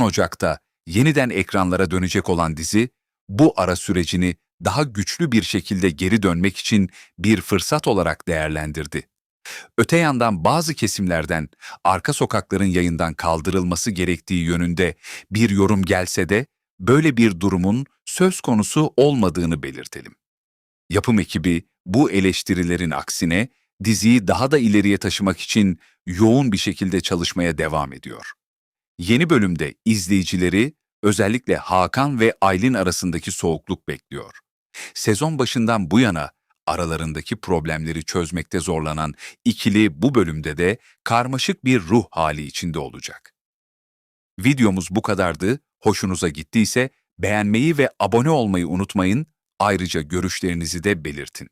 Ocak'ta yeniden ekranlara dönecek olan dizi, bu ara sürecini daha güçlü bir şekilde geri dönmek için bir fırsat olarak değerlendirdi. Öte yandan bazı kesimlerden arka sokakların yayından kaldırılması gerektiği yönünde bir yorum gelse de böyle bir durumun söz konusu olmadığını belirtelim. Yapım ekibi bu eleştirilerin aksine diziyi daha da ileriye taşımak için yoğun bir şekilde çalışmaya devam ediyor. Yeni bölümde izleyicileri özellikle Hakan ve Aylin arasındaki soğukluk bekliyor. Sezon başından bu yana aralarındaki problemleri çözmekte zorlanan ikili bu bölümde de karmaşık bir ruh hali içinde olacak. Videomuz bu kadardı. Hoşunuza gittiyse beğenmeyi ve abone olmayı unutmayın. Ayrıca görüşlerinizi de belirtin.